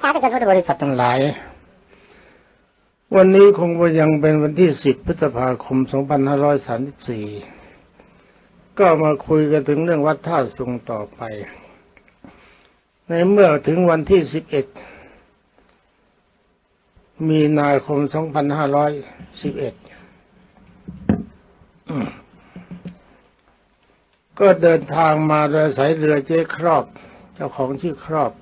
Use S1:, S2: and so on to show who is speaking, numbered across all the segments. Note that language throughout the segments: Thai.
S1: สาธุชนพุทธบริษัททั้งหลาย
S2: วันนี้คงยังเป็นวันที่ 10 พฤษภาคม 2534 ก็มาคุยกันถึงเรื่องวัดท่าสุงต่อไป ในเมื่อถึงวันที่ 11 มีนาคม 2511ก็เดินทางมาโดยสายเรือเจ๊ครอบ เจ้าของชื่อครอบ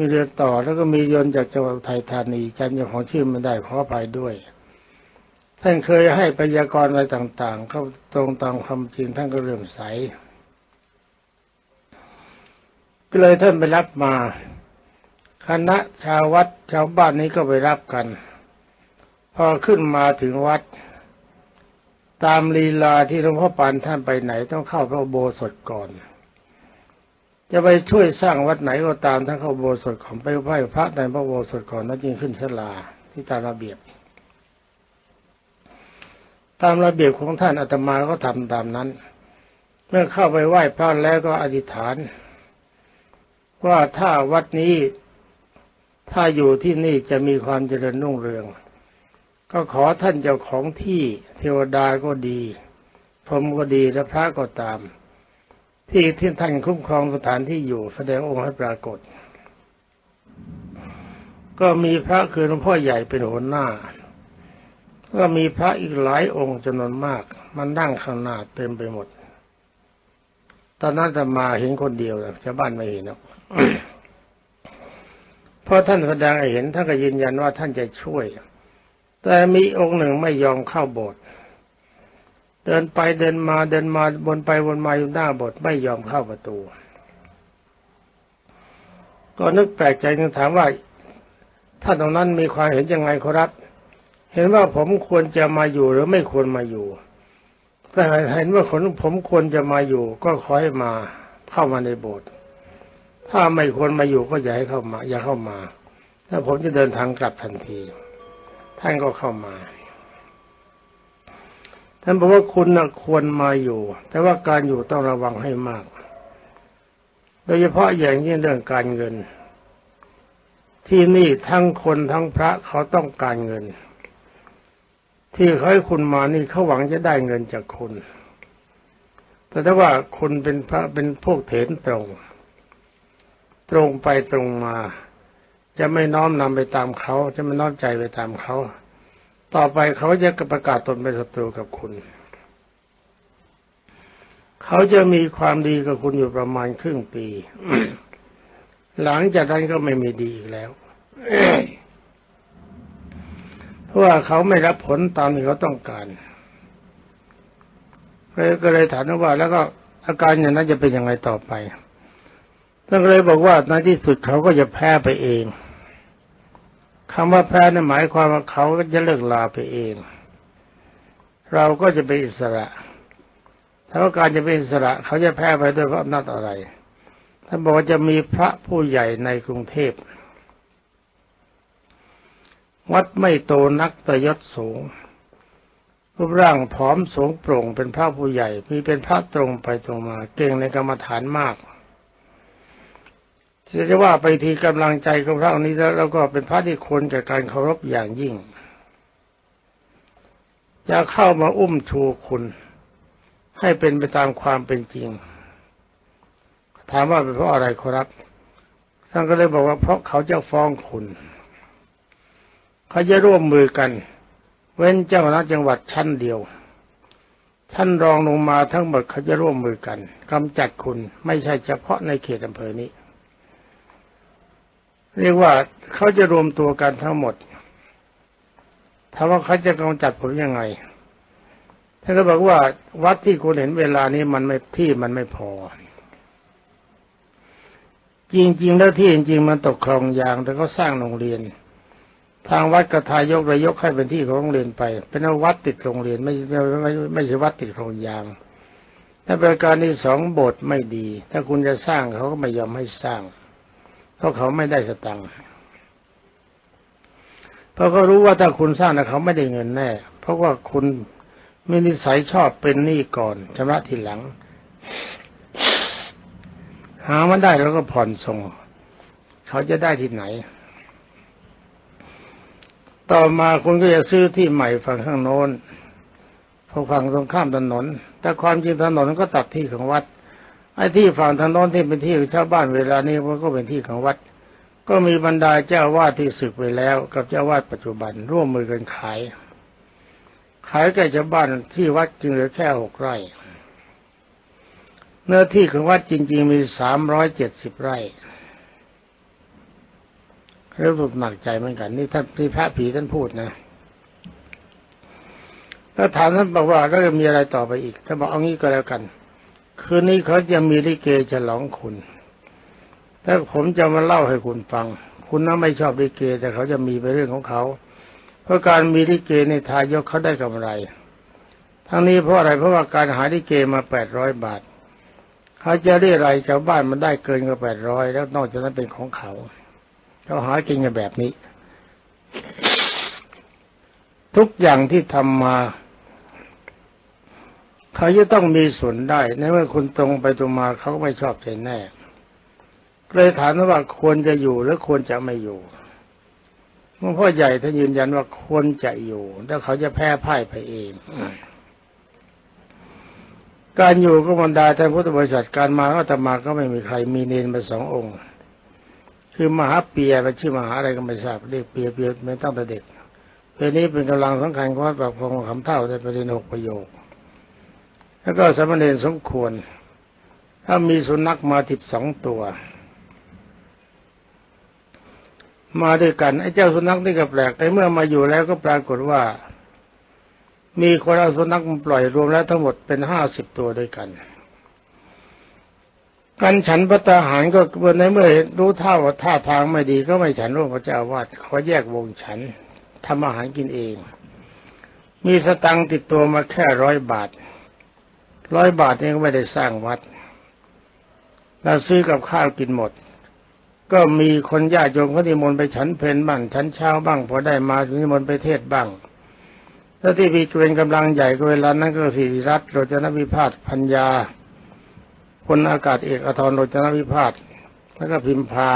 S2: มีเรือต่อแล้วก็มียนต์จากจังหวัดไทยธานีจำเจ้าของชื่อไม่ได้ขออภัยด้วย ท่านเคยให้พยากรณ์อะไรต่างๆเขาตรงตามความจริงท่านก็เริ่มใสก็เลยท่านไปรับมา คณะชาววัดชาวบ้านนี้ก็ไปรับกัน พอขึ้นมาถึงวัด ตามลีลาที่หลวงพ่อปานท่านไปไหนต้องเข้าพระโบสถก่อน จะไปช่วยสร้างวัดไหนก็ตามท่านเข้าโบสถของไปไหว้พระในพระโบสถก่อนแล้วจึงขึ้นศาลาที่ตามระเบียบ ตามระเบียบของท่านอาตมาก็ทำตามนั้น เมื่อเข้าไปไหว้พระแล้วก็อธิษฐาน ว่าถ้าวัดนี้ถ้าอยู่ที่นี่จะมีความเจริญรุ่งเรือง ก็ขอท่านเจ้าของที่เทวดาก็ดีพรหมก็ดีและพระก็ตาม ที่ที่ท่านคุ้มครองสถานที่อยู่แสดงองค์ให้ปรากฏ ก็มีพระคือหลวงพ่อใหญ่เป็นหัวหน้า ก็มีพระอีกหลายองค์จำนวนมาก มันนั่งข้างหน้าเต็มไปหมด ตอนนั้นจะมาเห็นคนเดียวชาวบ้านไม่เห็นหรอกเพราะท่านแสดงให้เห็นท่านก็ยืนยันว่าท่านจะช่วย แต่มีองค์หนึ่งไม่ยอมเข้าโบสถ์ เดินไปเดินมาเดินมาบนไปวนมาอยู่หน้าโบสถ์ไม่ยอมเข้าประตู ก็นึกแปลกใจนึกถามว่าท่านตรงนั้นมีความเห็นยังไงครับ เห็นว่าผมควรจะมาอยู่หรือไม่ควรมาอยู่แต่เห็นว่าคนผมควรจะมาอยู่ ก็ขอให้มาเข้ามาในโบสถ์ถ้าไม่ควรมาอยู่ก็อย่าให้เข้ามา อย่าเข้ามาถ้าผมจะเดินทางกลับทันที ท่านก็เข้ามา ท่านบอกว่าคุณนะควรมาอยู่ แต่ว่าการอยู่ต้องระวังให้มาก โดยเฉพาะอย่างยิ่งเรื่องการเงิน ที่นี่ทั้งคนทั้งพระเขาต้องการเงิน ที่เขาให้คุณมานี่เขาหวังจะได้เงินจากคุณ แต่ถ้าว่าคุณเป็นพระเป็นพวกเถนตรง ตรงไปตรงมา จะไม่น้อมนำไปตามเขา จะไม่น้อมใจไปตามเขา ต่อไปเขาจะประกาศตนเป็นศัตรูกับคุณ เขาจะมีความดีกับคุณอยู่ประมาณครึ่งปี หลังจากนั้นก็ไม่มีดีอีกแล้วเพราะว่าเขาไม่รับผลตามที่เขาต้องการเลยก็เลยถามว่า แล้วก็อาการอย่างนั้นจะเป็นยังไงต่อไปท่านก็เลยบอกว่าในที่สุดเขาก็จะแพ้ไปเอง คำว่าแพ้นั้นหมายความว่าเขาก็จะเลิกลาไปเอง เราก็จะเป็นอิสระถ้าว่าการจะเป็นอิสระ เขาจะแพ้ไปด้วยเพราะอำนาจอะไรท่านบอกว่าจะมีพระผู้ใหญ่ในกรุงเทพวัดไม่โตนักแต่ยศสูง รูปร่างผอมสูงโปร่งเป็นพระผู้ใหญ่ มีเป็นพระตรงไปตรงมา เก่งในกรรมฐานมาก จะว่าไปทีกำลังใจของพระองค์นี้แล้วเราก็เป็นพระที่ควรแก่การเคารพอย่างยิ่งจะเข้ามาอุ้มชูคุณ ให้เป็นไปตามความเป็นจริง ถามว่าเป็นเพราะอะไรครับท่านก็เลยบอกว่าเพราะเขาจะฟ้องคุณ เขาจะร่วมมือกัน เว้นเจ้าหน้าจังหวัดชั้นเดียว ท่านรองลงมาทั้งหมดเขาจะร่วมมือกันกำจัดคุณ ไม่ใช่เฉพาะในเขตอำเภอนี้ เรียกว่าเขาจะรวมตัวกันทั้งหมดถามว่าเขาจะกำจัดผมยังไงท่านก็บอกว่าวัดที่คุณเห็นเวลานี้มันไม่ที่มันไม่พอ จริงๆแล้วที่จริงๆมันตกคลองยาง แต่เขาสร้างโรงเรียน ทางวัดกระทายกระยกให้เป็นที่ของโรงเรียนไป เป็นวัดติดโรงเรียนไม่ไม่ไม่ไม่ใช่วัดติดคลองยางถ้าประการที่สองโบสถ์ไม่ดี ถ้าคุณจะสร้างเขาก็ไม่ยอมให้สร้าง เพราะเขาไม่ได้สตังค์เพราะเขารู้ว่าถ้าคุณสร้างนะเขาไม่ได้เงินแน่ เพราะว่าคุณมีนิสัยชอบเป็นหนี้ก่อนชำระทีหลัง หามันได้แล้วก็ผ่อนส่ง เขาจะได้ที่ไหน ต่อมาคุณก็จะซื้อที่ใหม่ฝั่งข้างโน้นพอฝั่งตรงข้ามถนน แต่ความจริงถนนก็ตัดที่ของวัด ไอ้ที่ฝั่งถนนที่เป็นที่ของชาวบ้านเวลานี้มันก็เป็นที่ของวัด ก็มีบรรดาเจ้าวาดที่ศึกไปแล้ว กับเจ้าวาดปัจจุบันร่วมมือกันขาย ขายแก่ชาวบ้านที่วัดจึงเหลือแค่หกไร่เนื้อที่ของวัดจริง ๆ มีสามร้อยเจ็ดสิบไร่เรื่องหนักใจเหมือนกันนี่ท่านที่พระผีท่านพูดนะแล้วถามท่านบอกว่าแล้วจะมีอะไรต่อไปอีกท่านบอกเอางี้ก็แล้วกัน คืนนี้เขาจะมีลิเกฉลองคุณถ้าผมจะมาเล่าให้คุณฟัง คุณน่าไม่ชอบลิเก แต่เขาจะมีไปเรื่องของเขา เพราะการมีลิเกในทายกเขาได้กำไร ทั้งนี้เพราะอะไรเพราะว่าการหาลิเกมาแปดร้อยบาท เขาจะเรียอะไรชาวบ้านมันได้เกินกว่าแปดร้อยแล้วนอกจากนั้นเป็นของเขาเขาหากินกันแบบนี้ ทุกอย่างที่ทำมา เขาจะต้องมีส่วนได้ในเมื่อคุณตรงไปตรงมาเขาก็ไม่ชอบใจแน่เลยถามว่าควรจะอยู่หรือควรจะไม่อยู่หลวงพ่อใหญ่ท่านยืนยันว่าควรจะอยู่ แล้วเขาจะแพ้พ่ายไปเอง การอยู่ก็บรรดาท่านพุทธบริษัทการมาก็ตมาก็ไม่มีใครมีเนนมาสององค์ คือมหาเปียเป็นชื่อมหาอะไรก็ไม่ทราบเรียกเปียเปียไม่ตั้งแต่เด็กเพลนี้เป็นกำลังสำคัญของวัดปากคลองคำเท่าได้ประเด็นหกประโยค แล้วก็สมณเณรสมควร ถ้ามีสุนัขมาติดสองตัว มาด้วยกันไอ้เจ้าสุนัขนี่ก็แปลกแต่เมื่อมาอยู่แล้วก็ปรากฏว่า มีคนเอาสุนัขมาปล่อยรวมแล้วทั้งหมดเป็นห้าสิบตัวด้วยกันการฉันพระตาหารก็เมื่อในเมื่อรู้ท่าว่าท่าทางไม่ดีก็ไม่ฉันร่วมพระเจ้าวาดขอแยกวงฉันทำอาหารกินเอง มีสตังค์ติดตัวมาแค่ร้อยบาท ร้อยบาทนี่ก็ไม่ได้สร้างวัดเราซื้อกับข้าวกินหมด ก็มีคนญาติโยมเขานิมนต์ไปฉันเพลบ้างฉันเช้าบ้างพอได้มานิมนต์ไปเทศบ้างแล้วที่มีเป็นกำลังใหญ่ก็เวลานั้นก็สิริรัตน์โรจนวิพาทพัญญาพลอากาศเอกอทรโรจนวิพาทแล้วก็พิมพา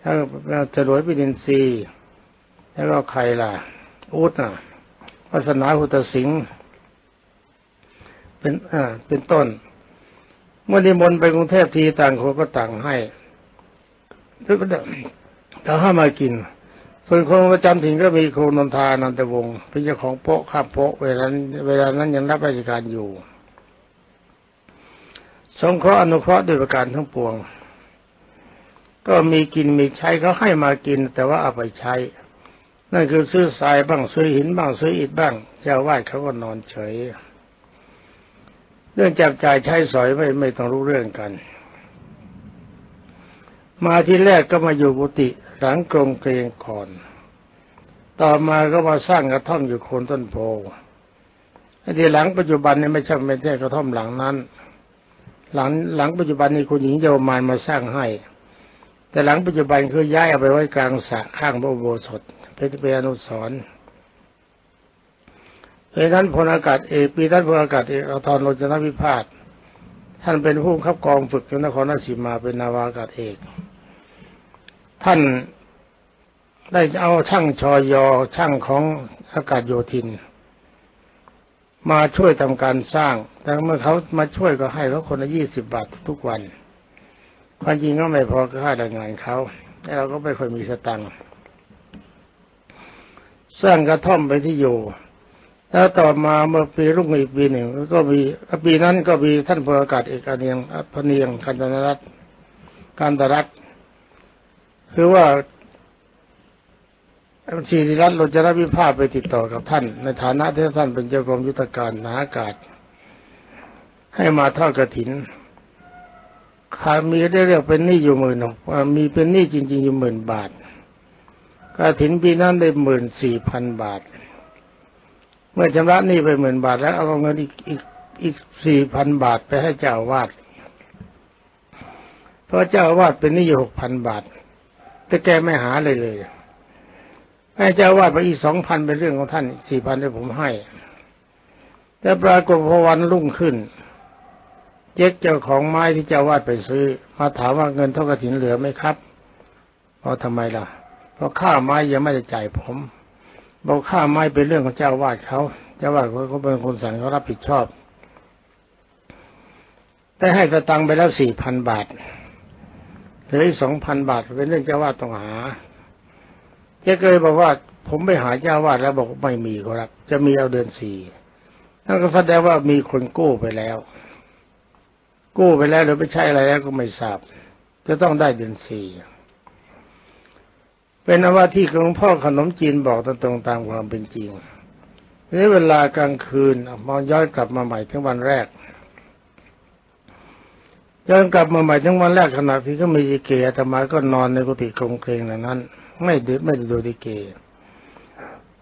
S2: แล้วก็จรวยปิดินทรีย์แล้วก็ใครล่ะอุดน่ะวาสนาหุตสิงห์ เป็นอ่าเป็นต้น เมื่อนิมนต์ไปกรุงเทพทีต่างคนก็ต่างให้แล้วก็ถ้าห้ามากิน ส่วนคนประจำถิ่นก็มีครูนนทานันตวงศ์เป็นเจ้าของโป๊ะข้าโป๊ะเวลาเวลานั้นยังรับราชการอยู่สงเคราะห์อนุเคราะห์ด้วยประการทั้งปวง ก็มีกินมีใช้เขาให้มากิน แต่ว่าเอาไปใช้ นั่นคือซื้อทรายบ้างซื้อหินบ้างซื้ออิฐบ้างเจ้าวาดเขาก็นอนเฉย เรื่องจับจ่ายใช้สอยไม่ไม่ต้องรู้เรื่องกัน มาที่แรกก็มาอยู่กุฏิหลังกรงเกรียงก่อน ต่อมาก็มาสร้างกระท่อมอยู่โคนต้นโพไอ้ที่หลังปัจจุบันนี่ไม่ใช่ไม่ใช่กระท่อมหลังนั้น หลังหลังปัจจุบันนี้คุณหญิงเยาวมานมาสร้างให้ แต่หลังปัจจุบันคือย้ายเอาไปไว้กลางสระข้างพระอุโบสถเพื่อจะเป็นอนุสรณ์ เพรานั้นพลอากาศเอกปีท่านพลอากาศเอกอทรโรจนวิพาทท่านเป็นผู้ขับกองฝึกอยู่นครราชสีมาเป็นนาวากาศเอก ท่านได้เอาช่างชอยอช่างของอากาศโยธิน มาช่วยทำการสร้าง แต่เมื่อเขามาช่วยก็ให้เขาคนละยี่สิบบาททุกวัน ความจริงก็ไม่พอค่าแรงงานเขาแต่เราก็ไม่ค่อยมีสตังค์สร้างกระท่อมไปที่อยู่ แล้วต่อมาเมื่อปีรุ่งอีกปีหนึ่งก็มีปีนั้นก็มีท่านพลอากาศเอกอเนียงพเนียงกันตนรัตน์การตรัตน์คือว่าศิริรัตน์โรจนวิภาคไปติดต่อกับท่าน ในฐานะที่ท่านเป็นเจ้ากรมยุทธการนาอากาศ ให้มาทอดกระถินขามีได้เรียกเป็นหนี้อยู่หมื่นมีเป็นหนี้จริง ๆ อยู่หมื่นบาทกระถินปีนั้นได้หมื่นสี่พันบาท เมื่อชำระหนี้ไปหมื่นบาทแล้วเอาเงินอีกอีกอีกสี่พันบาทไปให้เจ้าอาวาสเพราะเจ้าอาวาสเป็นหนี้อยู่หกพันบาท แต่แกไม่หาเลยเลยให้เจ้าวาดไปอีกสองพันเป็นเรื่องของท่านสี่พันที่ผมให้ แต่ปรากฏพอวันรุ่งขึ้นเจ๊กเจ้าของไม้ที่เจ้าวาดไปซื้อ มาถามว่าเงินเท่ากระถินเหลือไหมครับเพราะทำไมล่ะ เพราะค่าไม้ยังไม่ได้จ่ายผม บอกค่าไม้เป็นเรื่องของเจ้าวาดเขาเจ้าวาดเขาเขาเป็นคนสั่งเขารับผิดชอบแต่ให้สตังค์ไปแล้วสี่พันบาทเหลืออีกสองพันบาท เป็นเรื่องเจ้าวาดต้องหาเจ๊เคยบอกว่าผมไปหาเจ้าวาดแล้วบอกไม่มีครับ จะมีเอาเดือนสี่นั่นก็แสดงว่ามีคนกู้ไปแล้ว กู้ไปแล้วหรือไม่ใช่อะไรแล้วก็ไม่ทราบ จะต้องได้เดือนสี่ เป็นนว่าที่หลวงพ่อขนมจีนบอกตรงๆตามความเป็นจริงในเวลากลางคืนมองย้อนกลับมาใหม่ทั้งวันแรกย้อนกลับมาใหม่ทั้งวันแรกขณะที่ก็มีดิเกอาตมาก็นอนในกุฏิคงเครงนั้น ไม่ดูไม่ดูดิเก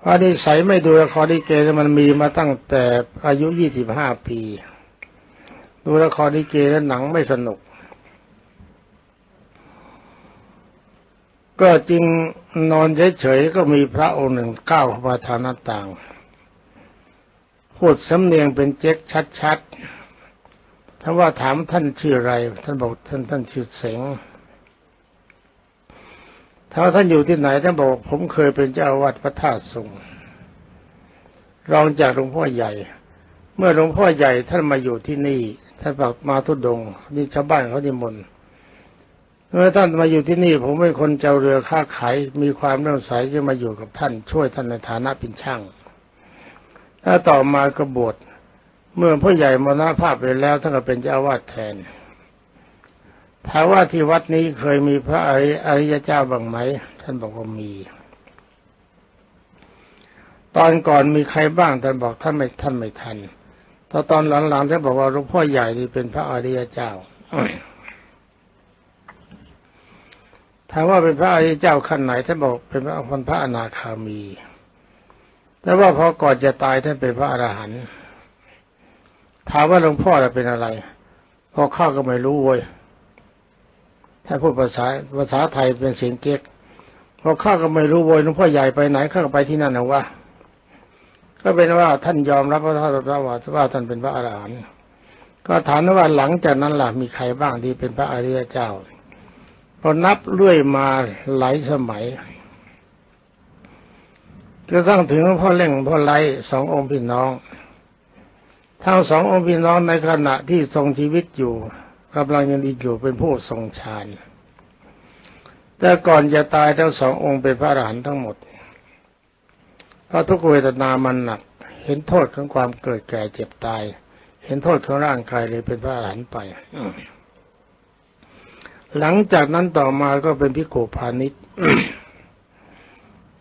S2: พอดีใส่ไม่ดูละครดิเกมันมีมาตั้งแต่อายุยี่สิบห้าปี ดูละครดิเกแล้วหนังไม่สนุก ก็จึงนอนเฉยๆก็มีพระองค์หนึ่งก้าวเข้ามาทางหน้าต่าง พูดสำเนียงเป็นเจ๊กชัดๆถ้าว่าถามท่านชื่ออะไร ท่านบอกท่านท่านชื่อเสงถ้าท่านอยู่ที่ไหนท่านบอกผมเคยเป็นเจ้าวัดพระธาตุทรงรองจากหลวงพ่อใหญ่ เมื่อหลวงพ่อใหญ่ท่านมาอยู่ที่นี่ ท่านบอกมาทุดงนี่ชาวบ้านเขาดิมนต์ เมื่อท่านมาอยู่ที่นี่ ผมเป็นคนเจ้าเรือค้าขายมีความเลื่อมใสจะมาอยู่กับท่านช่วยท่านในฐานะเป็นช่างถ้าต่อมากบฏเมื่อพ่อใหญ่มรณภาพไปแล้วท่านก็เป็นเจ้าวาดแทนถามว่าที่วัดนี้เคยมีพระอริยเจ้าบ้างไหม ท่านบอกว่ามี ตอนก่อนมีใครบ้างท่านบอกท่านไม่ท่านไม่ทันตอตอนหลังๆท่านบอกว่าหลวงพ่อใหญ่นี่เป็นพระอริยเจ้า ถามว่าเป็นพระอริยเจ้าขั้นไหนท่านบอกเป็นพระคนพระอนาคามี แต่ว่าพอก่อนจะตายท่านเป็นพระอรหันต์ถามว่าหลวงพ่อเราเป็นอะไรพอข้าก็ไม่รู้เว้ยถ้าพูดภาษาภาษาไทยเป็นเสียงเก๊กพอข้าก็ไม่รู้เว้ยหลวงพ่อใหญ่ไปไหนข้าก็ไปที่นั่นนะวะก็เป็นว่าท่านยอมรับพระท่านว่าว่าท่านเป็นพระอรหันต์ก็ถามว่าหลังจากนั้นล่ะมีใครบ้างที่เป็นพระอริยเจ้า พอนับเรื่อยมาหลายสมัยจนตั้งถึงพ่อเล่งพ่อไล่สององค์พี่น้อง ทั้งสององค์พี่น้องในขณะที่ทรงชีวิตอยู่กำลังยังดีอยู่เป็นผู้ทรงฌานแต่ก่อนจะตายทั้งสององค์เป็นพระอรหันต์ทั้งหมด เพราะทุกเวทนามันหนัก เห็นโทษของความเกิดแก่เจ็บตาย เห็นโทษของร่างกายเลยเป็นพระอรหันต์ไป หลังจากนั้นต่อมาก็เป็นพิโกพาณิชย์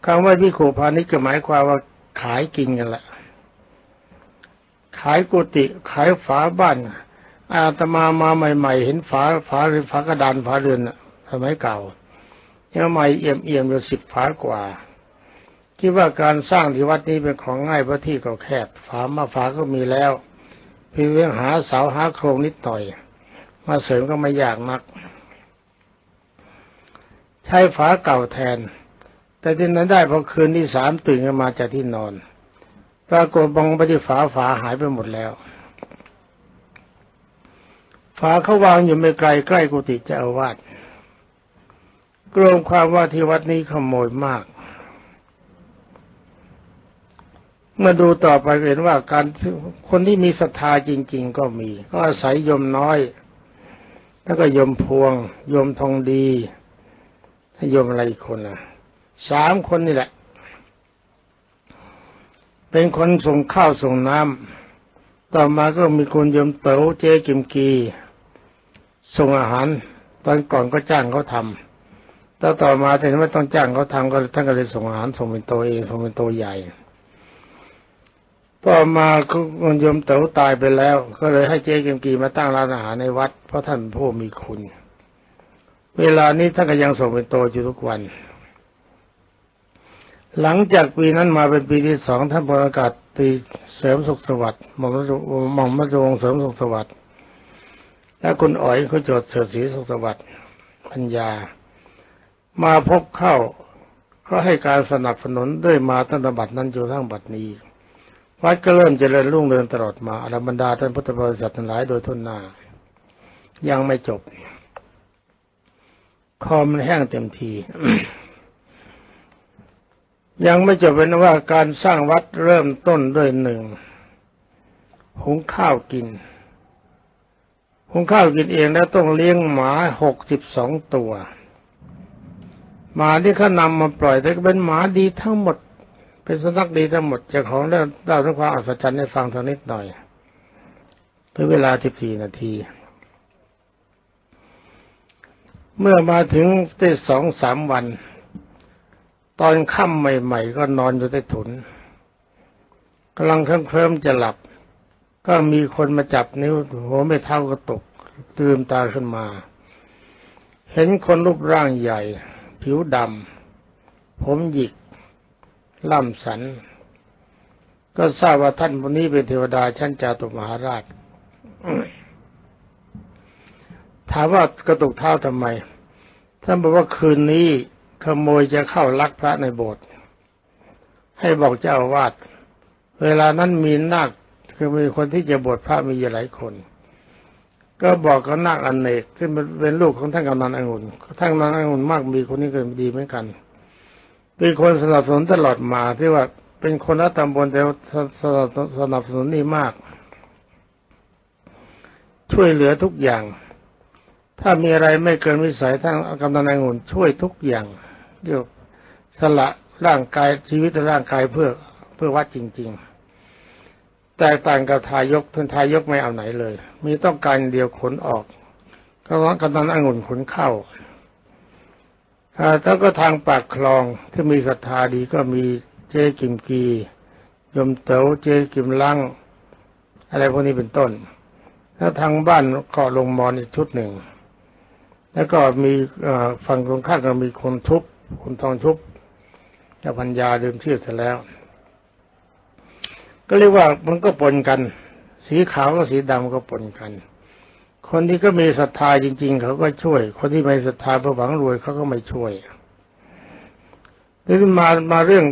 S2: คำว่าพิโกพาณิชย์ก็หมายความว่าขายกินกันแหละขายกุฏิขายฝาบ้านอาตมามาใหม่ ๆ เห็นฝาฝาหรือฝากระดานฝาเรือนสมัยเก่ายังใหม่เอี่ยมเอี่ยมอยู่สิบฝากว่าคิดว่าการสร้างที่วัดนี้เป็นของง่ายเพราะที่ก็แคบฝามาฝาก็มีแล้วเพียงหาเสาหาโครงนิดหน่อย มาเสริมก็ไม่ยากนัก ใช้ฝาเก่าแทน แต่ที่นั้นได้พอคืนที่สามตื่นขึ้นมาจากที่นอนปรากฏบองไปที่ฝาฝาหายไปหมดแล้ว ฝาเขาวางอยู่ไม่ไกลใกล้กุฏิเจ้าอาวาสกรมความว่าที่วัดนี้ขโมยมากมื่อดูต่อไปเห็นว่าการคนที่มีศรัทธาจริง ๆ ก็มี ก็อาศัยยมน้อย แล้วก็ยมพวง ยมทองดี โยมอะไรอีกคนนะสามคนนี่แหละ เป็นคนส่งข้าวส่งน้ำต่อมาก็มีคนยมเต๋อเจ๊กิมกีส่งอาหาร ตอนก่อนก็จ้างเขาทำแต่ต่อมาเห็นว่าต้องจ้างเขาทำก็ท่านก็เลยส่งอาหารส่งเป็นตัวเองส่งเป็นตัวใหญ่ ต่อมาคุณโยมเต๋อตายไปแล้ว ก็เลยให้เจ๊กิมกีมาตั้งร้านอาหารในวัด เพราะท่านผู้มีคุณ เวลานี้ท่านก็ยังส่งเป็นโตอยู่ทุกวัน หลังจากปีนั้นมาเป็นปีที่สองท่านพลอากาศตีเสริมสุขสวัสดิ์หม่อมหม่อมมรวงเสริมสุขสวัสดิ์และคุณอ๋อยเขาจดเสดสีสุขสวัสดิ์ปัญญา มาพบเข้าก็ให้การสนับสนุนด้วยมาตั้งแต่บัดนั้นจนทั้งบัดนี้วัดก็เริ่มเจริญรุ่งเรืองตลอดมาอรบรรดาท่านพุทธบริษัททั้งหลายโดยทุนหน้า ยังไม่จบ คอมันแห้งเต็มที ยังไม่จบเป็นว่าการสร้างวัดเริ่มต้นด้วยหนึ่งหุงข้าวกินหุงข้าวกินเองแล้วต้องเลี้ยงหมาหกสิบสองตัว หมาที่เขานำมาปล่อยแต่ก็เป็นหมาดีทั้งหมด เป็นสุนัขดีทั้งหมดเจ้าของเล่าเล่าถึงความอัศจรรย์ให้ฟังสักนิดหน่อยเป็นเวลาสิบสี่นาที เมื่อมาถึงได้สองสามวัน ตอนค่ำใหม่ๆ ก็นอนอยู่ใต้ถุนกำลังเคลิ้มๆจะหลับ ก็มีคนมาจับนิ้วหัวไม่เท่าก็ตกตื่นตาขึ้นมา เห็นคนรูปร่างใหญ่ ผิวดำผมหยิก ล่ำสัน ก็ทราบว่าท่านคนนี้เป็นเทวดาชั้นจาตุมหาราช ถามว่ากระตุกเท้าทำไม ท่านบอกว่าคืนนี้ขโมยจะเข้าลักพระในโบสถ์ให้บอกเจ้าอาวาสเวลานั้นมีนาคคือมีคนที่จะบวชพระมีอยู่หลายคน ก็บอกกับนาคอเนกซึ่งเป็นลูกของท่านกำนันองุ่นท่านกำนันองุ่นมากมีคนนี้ก็ดีเหมือนกันเป็นคนสนับสนุนตลอดมาที่ว่าเป็นคนรัตำบลแต่สนับสนุนนี่มาก ช่วยเหลือทุกอย่าง ถ้ามีอะไรไม่เกินวิสัยท่านกำนันองุ่นช่วยทุกอย่างเรียกสละร่างกายชีวิตร่างกายเพื่อเพื่อวัดจริง ๆ แต่ต่างกับทายกท่านทายกไม่เอาไหนเลย มีต้องการเดียวขนออกก็ว่ากำนันองุ่นขนเข้าถ้าก็ทางปากคลองที่มีศรัทธาดีก็มีเจ๊กิมกียมเต๋อเจ๊กิมลังอะไรพวกนี้เป็นต้นแล้วทางบ้านเกาะลงมอนอีกชุดหนึ่ง แล้วก็มีฝั่งตรงข้ามก็มีคนทุบคนทองทุบเจ้าพัญญาลืมชื่อเสร็จแล้ว ก็เรียกว่ามันก็ปนกัน สีขาวกับสีดำก็ปนกัน คนที่ก็มีศรัทธาจริง ๆ เขาก็ช่วย คนที่ไม่ศรัทธาเพื่อหวังรวยเขาก็ไม่ช่วยนี่มามาเรื่อง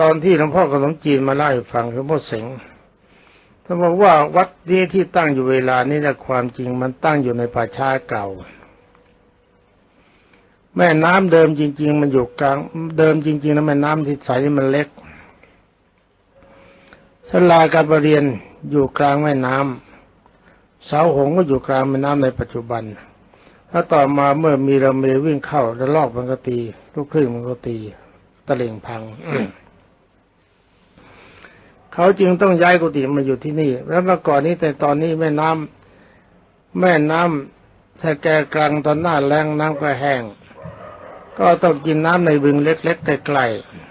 S2: ตอนที่หลวงพ่อขนมจีนมาเล่าให้ฟังหลวงพ่อเสงท่านบอกว่าวัดนี้ที่ตั้งอยู่เวลานี้นะความจริงมันตั้งอยู่ในป่าช้าเก่า แม่น้ำเดิมจริง ๆ มันอยู่กลาง เดิมจริงๆแล้วแม่น้ำที่ใส่มันเล็กสลาการประเรียนอยู่กลางแม่น้ำเสาหงก็อยู่กลางแม่น้ำในปัจจุบัน ถ้าต่อมาเมื่อมีระเมวิ่งเข้าแล้วลอกมันก็ตีลูกครึ่งมันก็ตีตะเล่งพังเขาจึงต้องย้ายกุฏิมาอยู่ที่นี่ แล้วเมื่อก่อนนี้แต่ตอนนี้แม่น้ำแม่น้ำถ้าแกกลางตอนหน้าแรงน้ำก็แห้ง ก็ต้องกินน้ำในบึงเล็กๆใกลๆ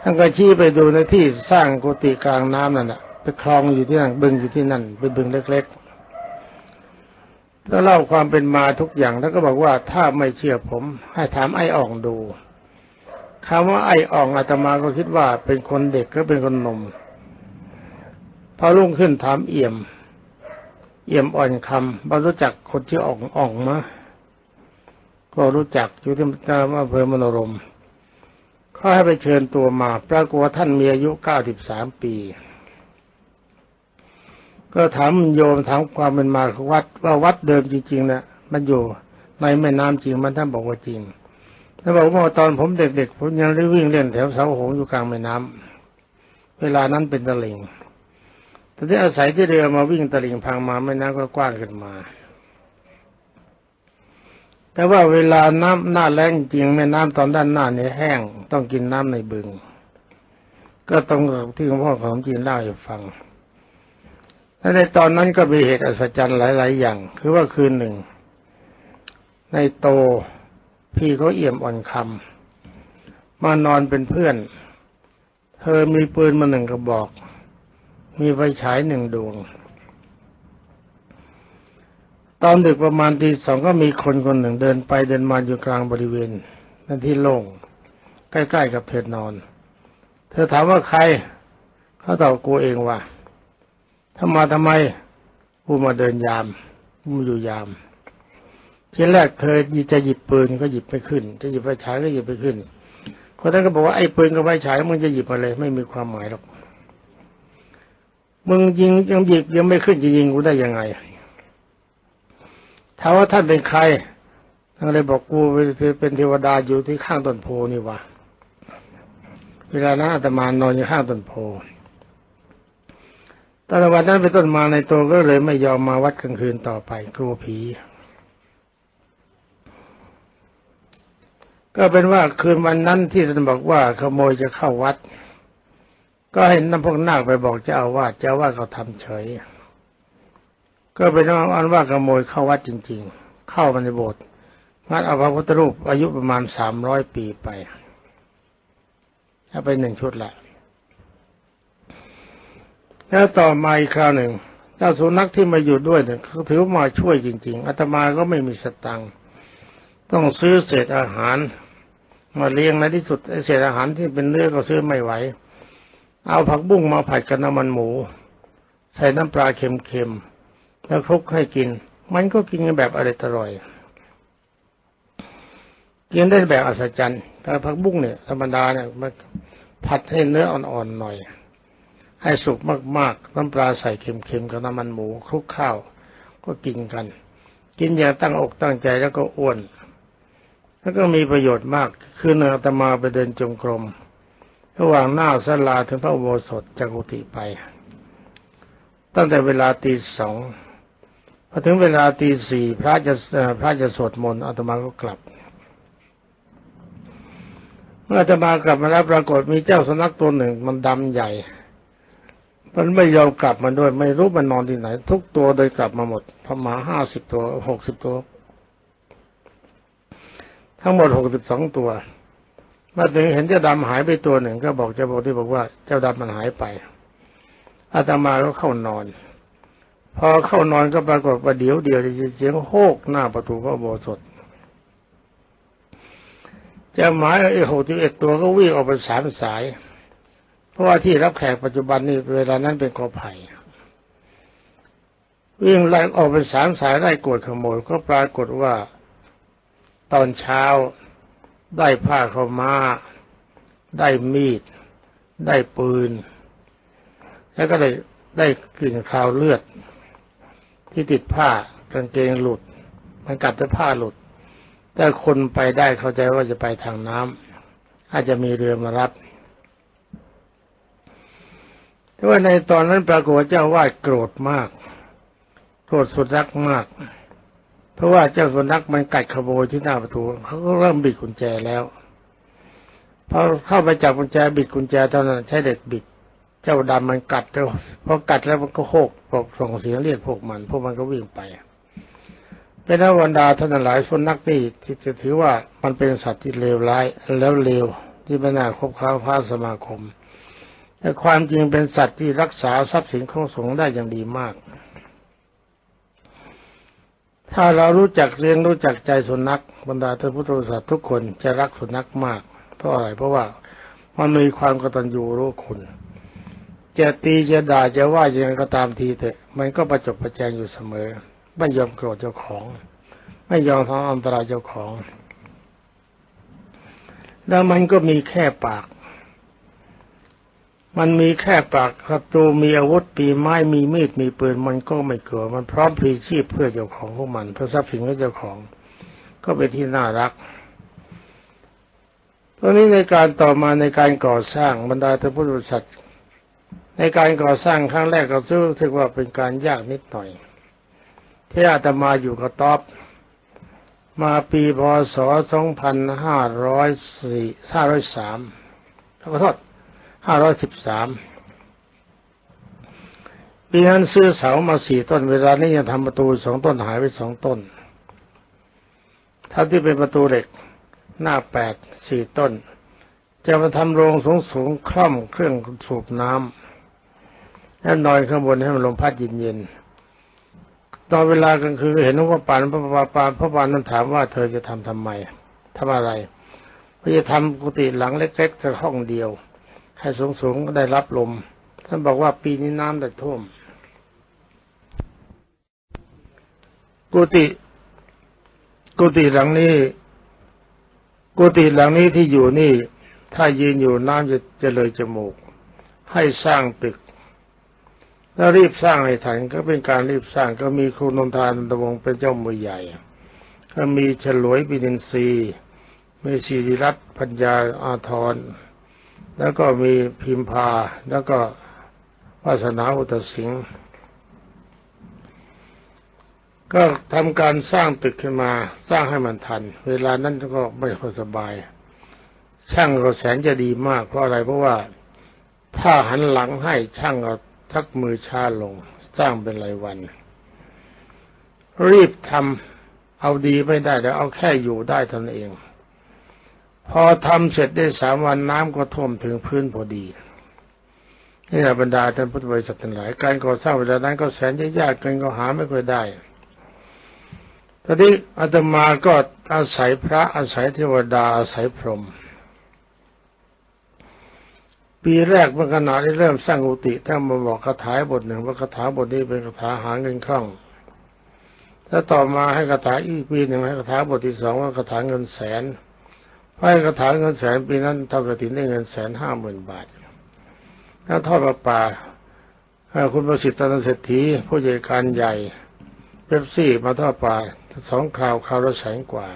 S2: ท่านก็ชี้ไปดูในที่สร้างกุฏิกลางน้ำนั่นแหะไปคลองอยู่ที่นั่นบึงอยู่ที่นั่นเป็นบึงเล็กๆแล้วเล่าความเป็นมาทุกอย่างแล้วก็บอกว่าถ้าไม่เชื่อผม ให้ถามไอ้อ่องดูคำว่าไอ้อ่องอาตมาก็คิดว่าเป็นคนเด็กหรือเป็นคนหนุ่มพอรุ่งขึ้นถามเอี่ยม เอี่ยมอ่อนคำบารู้จักคนที่อ่องอ่องมะ ก็รู้จักอยู่ที่อำเภอมโนรมเขาให้ไปเชิญตัวมา ปรากฏว่าท่านมีอายุเก้าสิบสามปี ก็ถามโยมถามความเป็นมาของวัดว่าวัดเดิมจริงๆนะมันอยู่ในแม่น้ำจริงมันท่านบอกว่าจริงท่านบอกว่าตอนผมเด็กๆผมยังได้วิ่งเล่นแถวเสาหงอยู่กลางแม่น้ำเวลานั้นเป็นตะลิงแต่ที่อาศัยที่เรือมาวิ่งตะลิงพังมาแม่น้ำก็กว้างขึ้นมา แต่ว่าเวลาน้ำหน้าแรงจริงแม่น้ำตอนด้านหน้าเนี่ยแห้ง ต้องกินน้ำในบึง ก็ต้องที่หลวงพ่อของจีนเล่าให้ฟังและในตอนนั้นก็มีเหตุอัศจรรย์หลาย ๆ อย่าง คือว่าคืนหนึ่ง ในโตพี่เขาเอี่ยมอ่อนคำมานอนเป็นเพื่อน เธอมีปืนมาหนึ่งกระบอก มีไฟฉายหนึ่งดวง ตอนดึกประมาณตีสองก็มีคนคนหนึ่งเดินไปเดินมาอยู่กลางบริเวณนั่นที่โล่งใกล้ๆกับเธอนอน เธอถามว่าใครเขาตอบกูเองว่าถ้ามาทำไมกูมาเดินยามกูอยู่ยามทีแรกเธอจะหยิบปืนก็หยิบไม่ขึ้น จะหยิบไฟฉายก็หยิบไม่ขึ้นคนนั้นก็บอกว่าไอ้ปืนกับไฟฉายมึงจะหยิบมาเลยไม่มีความหมายหรอกมึงยิงยังหยิบยังไม่ขึ้นจะยิงกูได้ยังไง ถามว่าท่านเป็นใครท่านเลยบอกกูเป็นเทวดาอยู่ที่ข้างต้นโพนี่วะเวลานั้นอาตมานอนอยู่ข้างต้นโพตอนวันนั้นเป็นต้นมาในตัวก็เลยไม่ยอมมาวัดกลางคืนต่อไป กลัวผี ก็เป็นว่าคืนวันนั้นที่ท่านบอกว่าขโมยจะเข้าวัด ก็ให้นำพวกนาคไปบอกเจ้าอาวาสเจ้าอาวาสเขาทำเฉย ก็เป็นอันว่าขโมยเข้าวัดจริง ๆ เข้ามาในโบสถ์งัดเอาพระพุทธรูปอายุประมาณสามร้อยปีไปถ้าไปหนึ่งชุดละแล้วต่อมาอีกคราวหนึ่งเจ้าสุนัขที่มาอยู่ด้วยเนี่ยเขาถือว่ามาช่วยจริง ๆอาตมาก็ไม่มีสตังค์ต้องซื้อเศษอาหาร มาเลี้ยงในที่สุดเศษอาหารที่เป็นเนื้อก็ซื้อไม่ไหว เอาผักบุ้งมาผัดกับน้ำมันหมู ใส่น้ำปลาเค็มๆ แล้วคลุกให้กิน มันก็กินกันแบบอร่อยอร่อยกินได้แบบอัศจรรย์แต่ผักบุ้งเนี่ยธรรมดาเนี่ยมันผัดให้เนื้ออ่อนๆหน่อย ให้สุกมากๆ น้ำปลาใส่เค็มๆกับน้ำมันหมูคลุกข้าวก็กินกัน กินอย่างตั้งอกตั้งใจแล้วก็อ้วน แล้วก็มีประโยชน์มาก คือเนื้อตมาไปเดินจงกรม ระหว่างหน้าสลาถึงพระอุโบสถจากกุฏิไป ตั้งแต่เวลาตีสอง พอถึงเวลาตีสี่พระจะพระจะสวดมนต์อาตมาก็กลับ เมื่อจะมากลับมาแล้วปรากฏมีเจ้าสุนัขตัวหนึ่ง มันดำใหญ่ มันไม่ยอมกลับมาด้วย ไม่รู้มันนอนที่ไหน ทุกตัวเลยกลับมาหมดพหมาห้าสิบตัวหกสิบตัว ทั้งหมดหกสิบสองตัวมาถึงเห็นเจ้าดำหายไปตัวหนึ่ง ก็บอกเจ้าบอกที่บอกว่าเจ้าดำมันหายไปอาตมาก็เข้านอน พอเข้านอนก็ปรากฏว่าเดี๋ยวเดียวเสียงโฮกหน้าประตูพระโบสถจะหมายไอ้หกสิบเอ็ดตัวก็วิ่งออกเป็นสามสาย เพราะว่าที่รับแขกปัจจุบันนี่เวลานั้นเป็นกอไผ่วิ่งไล่ออกเป็นสามสายไล่กวดขโมยก็ปรากฏว่าตอนเช้าได้ผ้าเข้ามาได้มีด ได้ปืน แล้วก็ได้ได้กลิ่นคราวเลือด ที่ติดผ้ากางเกงหลุด มันกัดแต่ผ้าหลุดถ้าคนไปได้เข้าใจว่าจะไปทางน้ำอาจจะมีเรือมารับแต่ว่าในตอนนั้นปรากฏเจ้าวาดโกรธมาก โกรธสุดรักมาก เพราะว่าเจ้าสุนัขมันกัดขโมยที่หน้าประตูเขาก็เริ่มบิดกุญแจแล้วพอเข้าไปจับกุญแจบิดกุญแจเท่านั้นใช้เด็กบิด เจ้าดำมันกัดแล้วพอกัดแล้วมันก็โคกส่งเสียงเรียกพวกมัน พวกมันก็วิ่งไปเป็นอวันดาท่านหลายสุนัขนี่ที่จะถือว่ามันเป็นสัตว์ที่เลวร้ายแล้วเลวที่ไม่น่าคบค้าพาสมาคมแต่ความจริงเป็นสัตว์ที่รักษาทรัพย์สินของสงฆ์ได้อย่างดีมาก ถ้าเรารู้จักเลี้ยงรู้จักใจสุนัขบรรดาท่านพุทธบริษัททุกคนจะรักสุนัขมากเพราะอะไรเพราะว่ามันมีความกตัญญูรู้คุณ จะตีจะด่าจะว่ายังไงก็ตามทีเถอะมันก็ประจบประแจงอยู่เสมอ ไม่ยอมโกรธเจ้าของ ไม่ยอมทำอันตรายเจ้าของ แล้วมันก็มีแค่ปาก มันมีแค่ปากศัตรูมีอาวุธปีไม้มีมีดมีปืน มันก็ไม่กลัว มันพร้อมพลีชีพเพื่อเจ้าของของมัน เพื่อทรัพย์สินของเจ้าของ ก็เป็นที่น่ารักตรงนี้ในการต่อมาในการก่อสร้างบรรดาท่านพุทธบริษัท ในการก่อสร้างครั้งแรกก็รู้สึกว่าเป็นการยากนิดหน่อย ที่อาตมาอยู่กับต๊อบมาปีพศ 2504 503ขอโทษ513ปีนั้นซื้อเสามาสี่ต้น เวลานี้ยังทำประตูสองต้นหายไปสองต้นถ้าที่เป็นประตูเหล็กหน้าแปดสี่ต้น จะมาทำโรงสูงสูงคล่อมเครื่องสูบน้ำ แล้วนอนข้างบนให้มันลมพัดเย็นๆตอนเวลากลางคืนเห็นว่าปานพระปาปานพระปานนั้นถามว่าเธอจะทำทำไมทำอะไรเพื่อจะทำกุฏิหลังเล็กๆแต่ห้องเดียว ให้สูงๆก็ได้รับลม ท่านบอกว่าปีนี้น้ำได้ท่วม กุฏิกุฏิหลังนี้ กุฏิหลังนี้ที่อยู่นี่ ถ้ายืนอยู่น้ำจะจะเลยจมูก ให้สร้างตึก แล้วรีบสร้างให้ทันก็เป็นการรีบสร้างก็มีครูนนทานนทวงศ์เป็นเจ้ามือใหญ่ ก็มีฉลวยปินินทรีย์มีศิริรัตน์ปัญญาอาทร แล้วก็มีพิมพา แล้วก็วาสนาอุตสิงห์ก็ทำการสร้างตึกขึ้นมาสร้างให้มันทัน เวลานั้นก็ไม่ค่อยสบาย ช่างก็แสนจะดีมากเพราะอะไรเพราะว่าถ้าหันหลังให้ช่างก็ ทักมือช้าลง สร้างเป็นรายวัน รีบทำเอาดีไม่ได้แล้วเอาแค่อยู่ได้เท่านั้นเอง พอทำเสร็จได้สามวันน้ำก็ท่วมถึงพื้นพอดีนี่แหละบรรดาท่านพุทธบริษัททั้งหลาย การก่อสร้างเวลานั้นก็แสนจะยากกินก็หาไม่ค่อยได้ตอนนี้อาตมาก็อาศัยพระอาศัยเทวดาอาศัยพรหม ปีแรกเมื่อขณะที่เริ่มสร้างกุฏิท่านมาบอกคาถาบทหนึ่งว่าคาถาบทนี้เป็นคาถาหาเงินคล่องแล้วต่อมาให้คาถาอีกปีหนึ่งให้คาถาบทที่สองว่าคาถาเงินแสนพอให้คาถาเงินแสนปีนั้นเท่ากับถินได้เงินแสนห้าหมื่นบาทแล้วทอดประป่าให้คุณประสิทธิ์ตันเศรษฐีผู้จัดการใหญ่เป๊ปซี่มาทอดป่าสองคราวคราวละแสนกว่า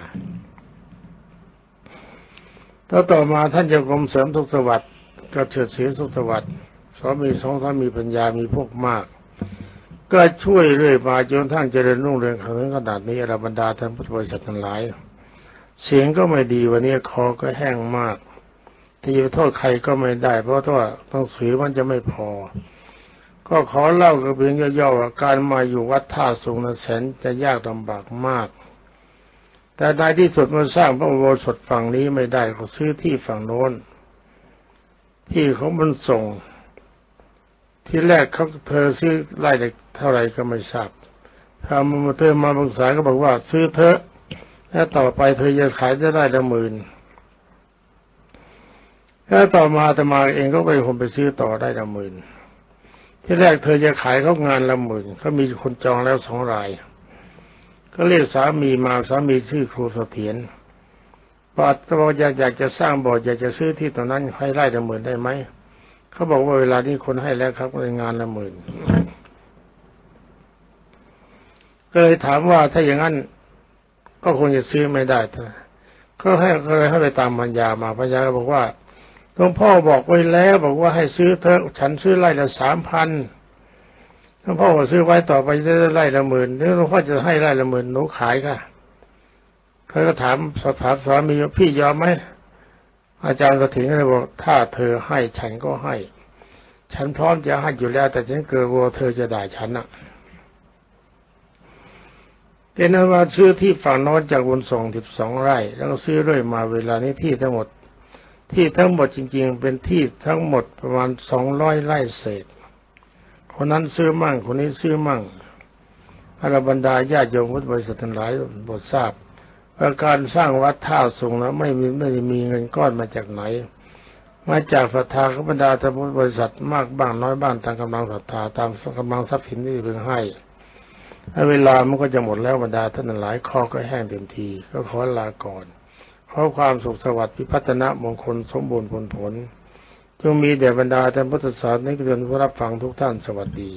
S2: แล้วต่อมาท่านเจ้ากรมเสริมทุกสวัสดิ์ ก็เฉิดเสียสุขสวัสดิ์สามีสองสามีปัญญามีพวกมาก ก็ช่วยเรื่อยมาจนทั้งเจริญรุ่งเรืองขนาดนี้อรบรรดาท่านพุทธบริษัททั้งหลาย เสียงก็ไม่ดีวันนี้คอก็แห้งมากที่จะโทษใครก็ไม่ได้ เพราะว่าต้องสือมันจะไม่พอ ก็ขอเล่ากับเพียงย่อๆว่าการมาอยู่วัดท่าสูงนั้นแสนจะยากลำบากมาก แต่ในที่สุดมาสร้างพระอุโบสถฝั่งนี้ไม่ได้ก็ซื้อที่ฝั่งโน้น ที่เขามันส่ง ที่แรกเขาเธอซื้อไร่เท่าไหร่ก็ไม่ทราบพอมาเธอมาปรึกษาก็บอกว่า ซื้อเถอะแล้วต่อไปเธอจะขายได้ได้ละหมื่นแล้วต่อมาอาตมาเองก็ไปคนไปซื้อต่อได้ละหมื่นที่แรกเธอจะขายเขางานละหมื่นเขามีคนจองแล้วสองราย ก็เรียกสามีมาสามีชื่อครูเสถียร บอกว่าอยากอยากจะสร้างโบสถ์อยากจะซื้อที่ตรงนั้นให้ไร่ละหมื่นได้ไหมเขาบอกว่าเวลานี้คนให้แล้วครับงานละหมื่นก็เลยถามว่าถ้าอย่างนั้นก็คงจะซื้อไม่ได้ก็ให้ก็เลยให้ไปตามปัญญามาปัญญาก็บอกว่าหลวงพ่อบอกไว้แล้วบอกว่าให้ซื้อเถอะฉันซื้อไร่ละสามพันหลวงพ่อบอกซื้อไว้ต่อไปได้ไร่ละหมื่นแล้วหลวงพ่อจะให้ไร่ละหมื่นหนูขายค่ะ เขาก็ถามสถามสามีว่าพี่ยอมไหมอาจารย์ก็ถึงเลยบอกถ้าเธอให้ฉันก็ให้ ฉันพร้อมจะให้อยู่แล้ว แต่ฉันเกลัวว่าเธอจะด่าฉันอะเป็นนั้นว่าซื้อที่ฝั่งโน้นจากบุญส่งสิบสองไร่ แล้วก็ซื้อเรื่อยมาเวลานี้ที่ทั้งหมด ที่ทั้งหมดจริง ๆ เป็นที่ทั้งหมดประมาณสองร้อยไร่เศษ คนนั้นซื้อมั่งคนนี้ซื้อมั่งอรบรรดาญาติโยมพุทธบริษัททั้งหลายบททราบ ว่าการสร้างวัดท่าสูงแล้วไม่มีไม่มีเงินก้อนมาจากไหน มาจากศรัทธาของบรรดาท่านพุทธบริษัทมากบ้างน้อยบ้างตามกำลังศรัทธาตามกำลังทรัพย์สินที่เพิ่งให้เวลามันก็จะหมดแล้วบรรดาท่านหลายคอก็แห้งเต็มที ก็ขอลาก่อนขอความสุขสวัสดิ์พิพัฒนมงคลสมบูรณ์ผลผลจงมีแด่บรรดาท่านพุทธศาสนิกชนผู้รับฟังทุกท่านสวัสดี